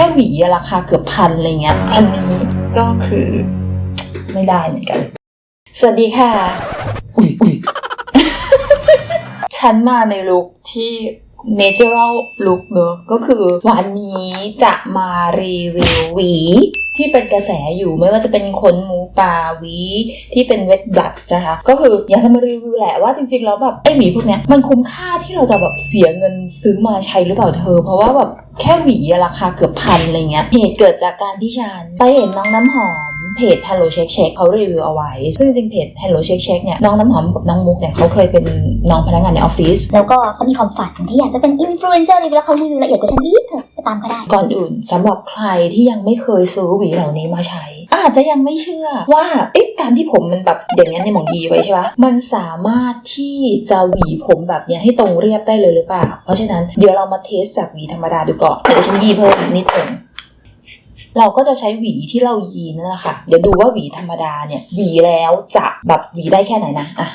ค่หวีอะราคาเกือบพันอะไรเงี้ย อันนี้ก็คือไม่ได้เหมือนกัน สวัสดีค่ะ อุ้ยอุ้ยฉันมาในลุคที่ natural look เนอะก็คือวันนี้จะมารีวิวหวี ที่เป็นกระแสอยู่ไม่ว่าจะเป็นขนหมูป่าวีที่เป็นเวทบลัชนะคะก็คืออยากจะมารีวิวแหละว่าจริงๆแล้วแบบไอหวีพวกเนี้ยมันคุ้มค่าที่เราจะแบบเสียเงินซื้อมาใช้หรือเปล่าเธอ เพราะว่าแบบแค่หวีราคาเกือบพันอะไรเงี้ยเหตุเกิดจากการที่ฉันไปเห็นน้องน้ำหอม เพจ Hello Shake Shake เขารีวิวเอาไว้ ซึ่งจริงๆเพจ Hello Shake Shake เนี่ยน้องน้ำหอมกับน้องมุกเนี่ยเขาเคยเป็นน้องพนักงานในออฟฟิศแล้วก็เขามีความฝันที่อยากจะเป็นอินฟลูเอนเซอร์รีวิวแล้วเขารีวิวละเอียดกว่าฉันอีกเถอะไปตามเขาได้ ก่อนอื่นสำหรับใครที่ยังไม่เคยซื้อหวีเหล่านี้มาใช้ อาจจะยังไม่เชื่อว่าเอ๊ะการที่ผมมันแบบอย่างนี้นในหมองยีไว้ใช่ปะมันสามารถที่จะหวีผมแบบเนี้ยให้ตรงเรียบได้เลยหรือเปล่า เพราะฉะนั้นเดี๋ยวเรามาเทสจากหวีธรรมดาดูก่อนเดี๋ยวฉันยีเพิ่มนิดหนึ่ง เราก็จะใช้หวีที่เรายีนั่นแหละค่ะ เดี๋ยวดูว่าหวีธรรมดาเนี่ย หวีแล้วจะแบบหวีได้แค่ไหนนะอะ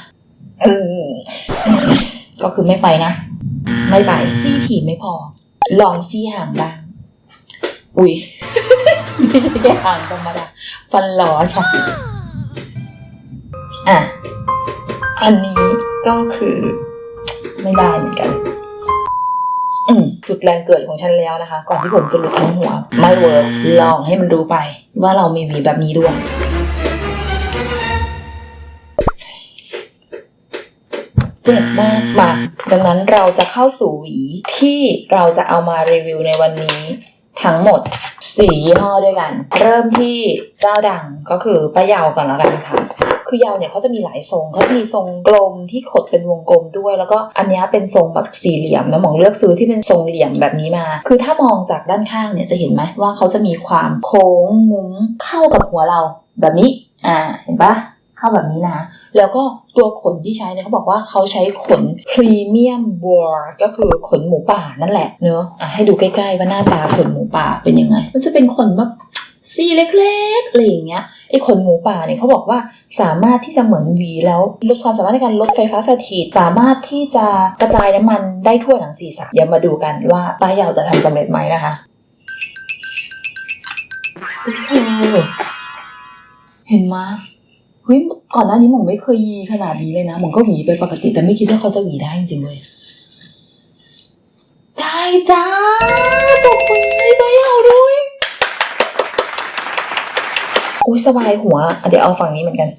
ก็คือไม่ไปนะ ไม่ไปซี่ถี่ไม่พอ ลองซี่ห่างบ้างอุ้ยไม่ใช่แค่ห่างธรรมดาฟันหลอใช่อะอันนี้ก็คือไม่ได้เหมือนกัน สุดแรงเกิดของฉันแล้วนะคะ ก่อนที่ผมจะหลุดทั้งหัว ไม่เวิร์กลองให้มันรู้ไป ว่าเรามีหวีแบบนี้ด้วยเจ็บมากมาดังนั้นเราจะเข้าสู่หวีที่เราจะเอามารีวิวในวันนี้ ทั้งหมดสี่ยี่ห้อด้วยกัน เริ่มที่เจ้าดังก็คือป้ายาวก่อนแล้วกันค่ะ คือยาวเนี่ยเขาจะมีหลายทรงเขาจะมีทรงกลมที่ขดเป็นวงกลมด้วย แล้วก็อันนี้เป็นทรงแบบสี่เหลี่ยมแล้วหมองเลือกซื้อที่เป็นทรงเหลี่ยมแบบนี้มา คือถ้ามองจากด้านข้างเนี่ยจะเห็นไหมว่าเขาจะมีความโค้งมุ้งเข้ากับหัวเราแบบนี้ อ่า เห็นปะเข้าแบบนี้นะแล้วก็ตัวขนที่ใช้เนี่ยเขาบอกว่าเขาใช้ขนพรีเมียมบัวก็คือขนหมูป่านั่นแหละเนอะอะให้ดูใกล้ๆว่าหน้าตาขนหมูป่าเป็นยังไง มันจะเป็นขนแบบซี่เล็กๆอะไรอย่างเงี้ย ไอ้ขนหมูป่าเนี่ยเขาบอกว่าสามารถที่จะเหมือนหวีแล้วลดความสามารถในการลดไฟฟ้าสถิตสามารถที่จะกระจายน้ำมันได้ทั่วหนังศีรษะเดี๋ยวมาดูกันว่าป้ายาวจะทำสำเร็จไหมนะคะโอ้โหเห็นไหมยเฮ้ยก่อนหน้านี้หมงไม่เคยยีขนาดนี้เลยนะหมงก็หวีไปปกติแต่ไม่คิดว่าเขาจะหวีได้จริงๆเลยได้จ้าตบมือให้ตัวยาวด้วย อุ้ยสบายหัวเดี๋ยวเอาฝั่งนี้เหมือนกัน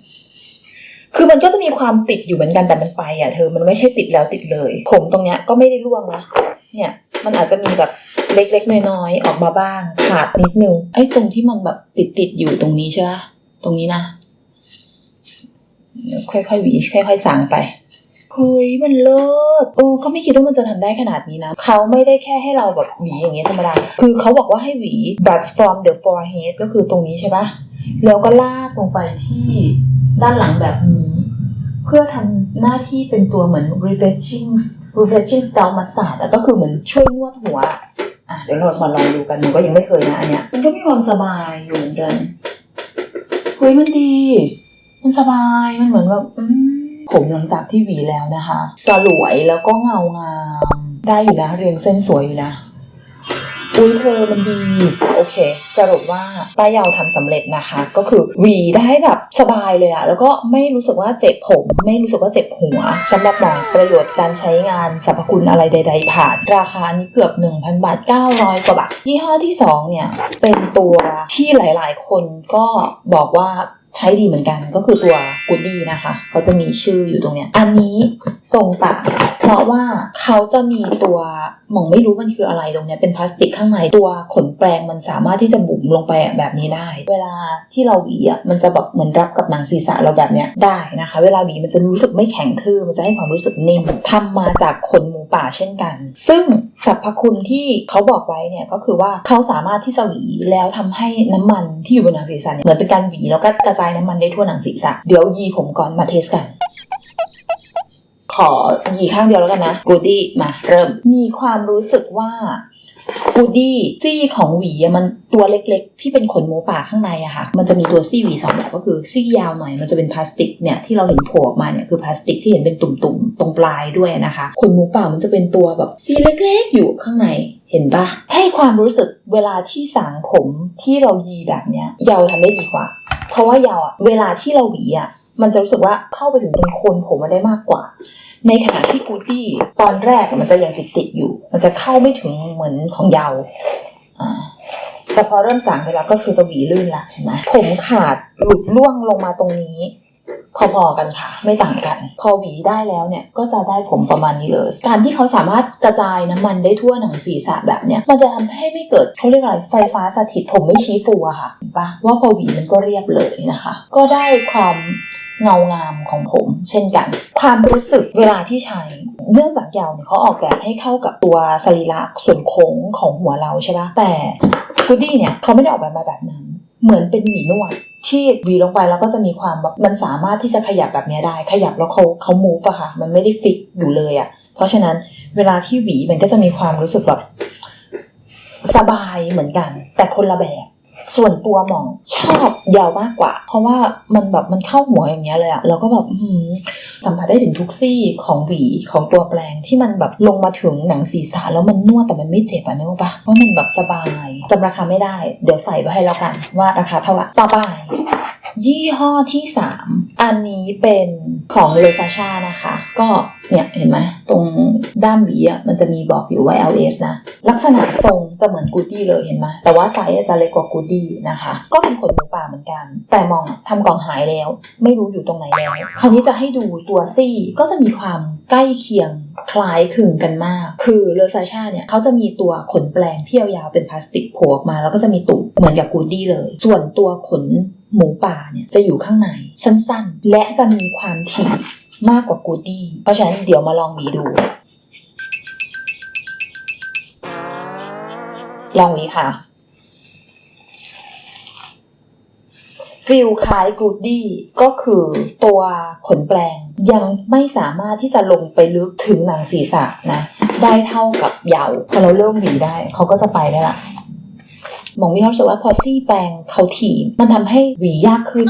คือมันก็จะมีความติดอยู่เหมือนกันแต่มันไปอะเธอมันไม่ใช่ติดแล้วติดเลย ผมตรงเนี้ยก็ไม่ได้ร่วงนะเนี่ย มันอาจจะมีแบบเล็กๆน้อยๆออกมาบ้าง ขาดนิดนึงไอ้ตรงที่มันแบบติดๆอยู่ตรงนี้ใช่ไหมตรงนี้นะค่อยๆหวีค่อย ๆสางไปเฮ้ยมันเลิศเออก็ไม่คิดว่ามันจะทำได้ขนาดนี้นะเขาไม่ได้แค่ให้เราแบบหวีอย่างเงี้ยธรรมดา คือเขาบอกว่าให้หวี brush from the forehead ก็คือตรงนี้ใช่ปะ แล้วก็ลากลงไปที่ด้านหลังแบบนี้ เพื่อทำหน้าที่เป็นตัวเหมือน refreshing refreshing scalp massage อะก็คือเหมือนช่วยนวดหัวอะเดี๋ยวเรามาลองดูกันหนูก็ยังไม่เคยนะอันเนี้ยมันก็มีความสบายอยู่เหมือนกันเฮ้ยมันดี มันสบายมันเหมือนแบบอืมผมหลังจากที่หวีแล้วนะคะ สลวยแล้วก็เงางาม ได้อยู่นะเรียงเส้นสวยอยู่นะ อุ้ยเธอมันดีโอเค สรุปว่าป้ายาวทำสำเร็จนะคะ ก็คือหวีได้แบบสบายเลยอะแล้วก็ไม่รู้สึกว่าเจ็บผม ไม่รู้สึกว่าเจ็บหัวสำหรับหมองประโยชน์การใช้งานสรรพคุณอะไรใด ๆ ผ่าน ราคานี้เกือบ 1,000 บาท 900 กว่าบาทยี่ห้อที่ 2 เนี่ย เป็นตัวที่หลายๆ คนก็บอกว่า ใช้ดีเหมือนกันก็คือตัวกูดี้นะคะ เขาจะมีชื่ออยู่ตรงเนี้ย อันนี้ทรงปากเพราะว่าเขาจะมีตัวมองไม่รู้มันคืออะไรตรงเนี้ยเป็นพลาสติกข้างในตัวขนแปรงมันสามารถที่จะบุ๋มลงไปแบบนี้ได้ เวลาที่เราหวีอะมันจะแบบเหมือนรับกับหนังศีรษะเราแบบเนี้ยได้นะคะ เวลาหวีมันจะรู้สึกไม่แข็งทื่อมันจะให้ความรู้สึกนิ่มทำมาจากขนหมูป่าเช่นกัน ซึ่งสรรพคุณที่เขาบอกไว้เนี่ยก็คือว่าเขาสามารถที่จะหวีแล้วทำให้น้ำมันที่อยู่บนหนังศีรษะเนี่ยเหมือนเป็นการหวีแล้วก็กระจายน้ำมันได้ทั่วหนังศีรษะ เดี๋ยวยีผมก่อนมาเทสกัน ขอยีข้างเดียวแล้วกันนะกูดี้มาเริ่ม มีความรู้สึกว่ากูดี้ซี่ของหวีมันตัวเล็กๆ ที่เป็นขนหมูป่าข้างในอะค่ะ มันจะมีตัวซี่หวีสองแบบก็คือซี่ยาวหน่อยมันจะเป็นพลาสติกเนี่ยที่เราเห็นโผล่ออกมาเนี่ยคือพลาสติกที่เห็นเป็นตุ่มๆ ตรงปลายด้วยนะคะขนหมูป่ามันจะเป็นตัวแบบซี่เล็กๆ อยู่ข้างในเห็นปะให้ความรู้สึกเวลาที่สางผมที่เรายีแบบเนี้ยยาวทำได้ดีกว่า เพราะว่ายาวอะเวลาที่เราหวีอะมันจะรู้สึกว่าเข้าไปถึงตรงโคนผมมาได้มากกว่า ในขณะที่กูตี้ตอนแรกมันจะยังติดติดๆอยู่ มันจะเข้าไม่ถึงเหมือนของยาวอ่าแต่พอเริ่มสางไปแล้วก็คือจะหวีลื่นละเห็นไหมผมขาดหลุดล่วงลงมาตรงนี้ พอๆกันค่ะ ไม่ต่างกัน พอหวีได้แล้วเนี่ยก็จะได้ผมประมาณนี้เลย การที่เขาสามารถกระจายน้ำมันได้ทั่วหนังศีรษะแบบเนี้ยมันจะทำให้ไม่เกิดเขาเรียกอะไรไฟฟ้าสถิตผมไม่ชี้ฟูอะค่ะเห็นปะว่าพอหวีมันก็เรียบเลยนะคะ ก็ได้ความเงางามของผมเช่นกัน ความรู้สึกเวลาที่ใช้ เนื่องจากยาวเนี่ยเขาออกแบบให้เข้ากับตัวสรีระส่วนโค้งของหัวเราใช่ปะแต่กูดี้เนี่ยเขาไม่ได้ออกแบบมาแบบนั้น เหมือนเป็นหมีนวด ที่วีลงไปแล้วก็จะมีความแบบมันสามารถที่จะขยับแบบนี้ได้ ขยับแล้วเขาเขา move อะค่ะ มันไม่ได้ฟิกอยู่เลยอะเพราะฉะนั้นเวลาที่หวีมันก็จะมีความรู้สึกแบบสบายเหมือนกัน แต่คนละแบบ ส่วนตัวหมองชอบยาวมากกว่า เพราะว่ามันแบบมันเข้าหัวอย่างเงี้ยเลยอะแล้วก็แบบอื้อหือสัมผัสได้ถึงทุกซี่ของหวีของตัวแปลงที่มันแบบลงมาถึงหนังศีรษะแล้วมันนวดแต่มันไม่เจ็บอะนึกออกปะว่ามันแบบสบายจำราคาไม่ได้ เดี๋ยวใส่ไว้ให้แล้วกันว่าราคาเท่าไหร่ต่อไป ยี่ห้อที่ 3 อันนี้เป็นของเลซาชานะคะ ก็เนี่ยเห็นไหมตรงด้ามหวีอะมันจะมีบอกอยู่ว่า LS นะ ลักษณะทรงจะเหมือนกูตี้เลยเห็นไหมแต่ว่าไซส์จะเล็กกว่ากูตี้นะคะ ก็เป็นขนหมูป่าเหมือนกัน แต่มองทำกล่องหายแล้ว ไม่รู้อยู่ตรงไหนแล้ว คราวนี้จะให้ดูตัวซี่ก็จะมีความใกล้เคียงคล้ายคลึงกันมาก คือเลซาชาเนี่ยเขาจะมีตัวขนแปลงที่ยาวๆเป็นพลาสติกโผล่ออกมา แล้วก็จะมีตุ่มเหมือนกับกูตี้เลย ส่วนตัวขน หมูป่าเนี่ยจะอยู่ข้างในสั้นๆ และจะมีความถี่มากกว่ากูดี้ เพราะฉะนั้นเดี๋ยวมาลองหวีดู ลองหวีค่ะฟิลคล้ายกูดี้ก็คือตัวขนแปลงยังไม่สามารถที่จะลงไปลึกถึงหนังศีรษะนะ ได้เท่ากับเหยาพอเราเริ่มหวีได้ เขาก็จะไปได้ละ หมองมีความรู้สึกว่าพอซี่แปลงเขาถี่มันทำให้หวียากขึ้น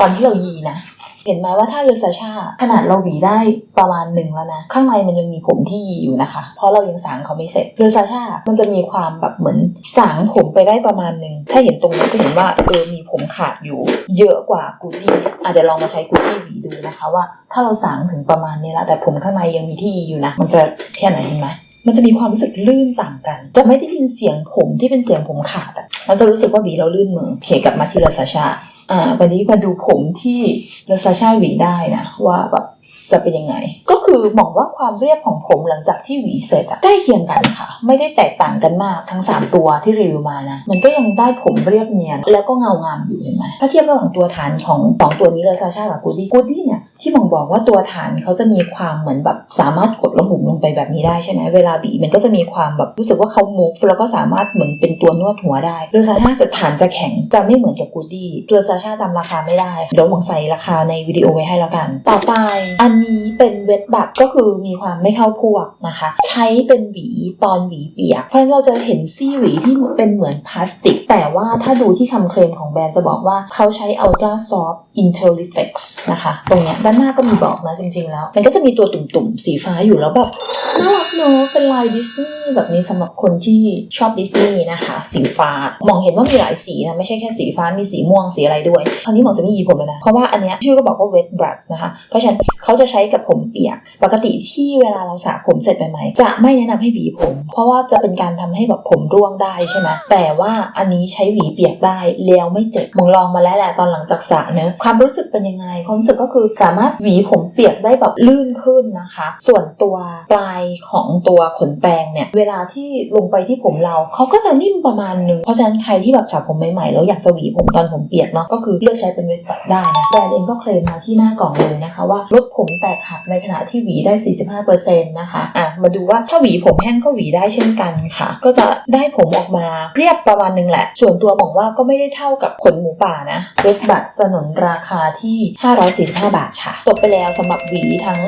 ตอนที่เรายีนะ เห็นไหมว่าถ้าเลซาชาขนาดเราหวีได้ประมาณหนึ่งแล้วนะ ข้างในมันยังมีผมที่ยีอยู่นะคะ เพราะเรายังสางเขาไม่เสร็จเลซาชามันจะมีความแบบเหมือนสางผมไปได้ประมาณหนึ่งถ้าเห็นตรงนี้จะเห็นว่าเออมีผมขาดอยู่ เยอะกว่ากูดี้อะเดี๋ยวลองมาใช้กูดี้หวีดูนะคะว่า ถ้าเราสางถึงประมาณนี้แล้วแต่ผมข้างในยังมีที่ยีอยู่นะ มันจะแค่ไหนเห็นไหม มันจะมีความรู้สึกลื่นต่างกัน จะไม่ได้ยินเสียงผมที่เป็นเสียงผมขาดอะมันจะรู้สึกว่าหวีเราลื่นมือเพกลับมาที่ลาซาชาอ่าวันนี้มาดูผมที่ลาซาชาหวีได้นะว่าแบบ จะเป็นยังไง ก็คือมองว่าความเรียบของผมหลังจากที่หวีเสร็จอะใกล้เคียงกันค่ะ ไม่ได้แตกต่างกันมากทั้ง 3 ตัวที่รีวิวมานะ มันก็ยังได้ผมเรียบเนียน แล้วก็เงางามอยู่เห็นไหมถ้าเทียบระหว่างตัวฐานของสองตัวนี้เลยซาชากับกูดี้กูดี้เนี่ยที่มองบอกว่าตัวฐานเขาจะมีความเหมือนแบบสามารถกดแล้วหมุลงไปแบบนี้ได้ใช่ไหมเวลาบีมันก็จะมีความแบบรู้สึกว่าเขา move แล้วก็สามารถเหมือนเป็นตัวนวดหัวได้เรือซาชาจะฐานจะแข็งจะไม่เหมือนกับกูดี้เรือซาชาจำราคาไม่ได้เดี๋ยวหวังใส่ราคาในวิดีโอไว้ให้แล้วกัน ต่อไปอันนี้เป็นเวทบัตก็คือมีความไม่เข้าพวกนะคะ ใช้เป็นหวีตอนหวีเปียก เพราะฉะนั้นเราจะเห็นซี่หวีที่เป็นเหมือนพลาสติก แต่ว่าถ้าดูที่คำเคลมของแบรนด์จะบอกว่าเขาใช้ Ultra Soft Interlifex นะคะ ตรงเนี้ยด้านหน้าก็มีบอกนะจริงๆแล้ว มันก็จะมีตัวตุ่มๆ สีฟ้าอยู่แล้วแบบ น่ารักเนอะเป็นลายดิสนีย์แบบนี้สำหรับคนที่ชอบดิสนีย์นะคะ สีฟ้า มองเห็นว่ามีหลายสีนะไม่ใช่แค่สีฟ้ามีสีม่วงสีอะไรด้วยคราวนี้มองจะไม่ยีผมเลยนะ เพราะว่าอันเนี้ยชื่อก็บอกว่า wet brush นะคะ เพราะฉะนั้นเขาจะใช้กับผมเปียก ปกติที่เวลาเราสระผมเสร็จใหม่ๆจะไม่แนะนำให้หวีผม เพราะว่าจะเป็นการทำให้แบบผมร่วงได้ใช่ไหมแต่ว่าอันนี้ใช้หวีเปียกได้แล้วไม่เจ็บมองลองมาแล้วแหละตอนหลังจากสระเนอะความรู้สึกเป็นยังไงความรู้สึกก็คือสามารถหวีผมเปียกได้แบบลื่นขึ้นนะคะ ส่วนตัวปลายของตัวขนแปรงเนี่ย เวลาที่ลงไปที่ผมเราเขาก็จะนิ่มประมาณนึง เพราะฉะนั้นใครที่แบบสระผมใหม่ๆแล้วอยากจะหวีผมตอนผมเปียกเนาะก็คือเลือกใช้เป็นเวทบัตได้นะแบรนด์เองก็เคลมมาที่หน้ากล่องเลยนะคะ ว่าลดผมแตกหักในขณะที่หวีได้ 45%นะคะอะมาดูว่าถ้าหวีผมแห้งก็หวีได้เช่นกันค่ะ ก็จะได้ผมออกมาเรียบประมาณนึงแหละ ส่วนตัวบอกว่าก็ไม่ได้เท่ากับขนหมูป่านะเวทบัตสนนราคาที่ 545 บาทค่ะจบไปแล้วสำหรับหวีทั้ง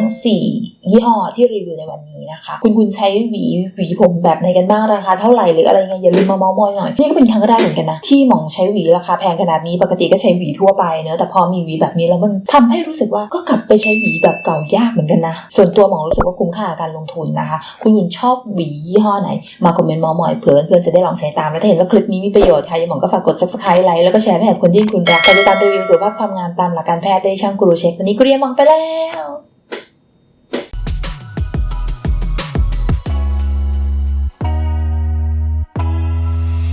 4 ยี่ห้อที่รีวิวในวันนี้นะคะ คุณคุณใช้หวีหวีผมแบบไหนกันบ้างราคาเท่าไหร่หรืออะไรยังไงอย่าลืมมาเมาส์มอยหน่อยนี่ก็เป็นครั้งแรกเหมือนกันนะที่หมองใช้หวีราคาแพงขนาดนี้ปกติก็ใช้หวีทั่วไปเนอะแต่พอมีหวีแบบนี้แล้วมันทำให้รู้สึกว่าก็กลับไปใช้หวีแบบเก่ายากเหมือนกันนะส่วนตัวหมองรู้สึกว่าคุ้มค่าการลงทุนนะคะ คุณคุณชอบหวียี่ห้อไหน มาคอมเมนต์มามอยเผื่อเพื่อนๆจะได้ลองใช้ตามแล้วถ้าเห็นว่าคลิปนี้มีประโยชน์ค่ะยังหมองก็ฝากกด subscribe ไลค์แล้วก็แชร์ให้กับคนที่คุณรักติดตามรีวิวสุขภาพความงามตามหลักการแพทย์ได้ช่างกูรูเช็ควันนี้กูเรียมองไปแล้ว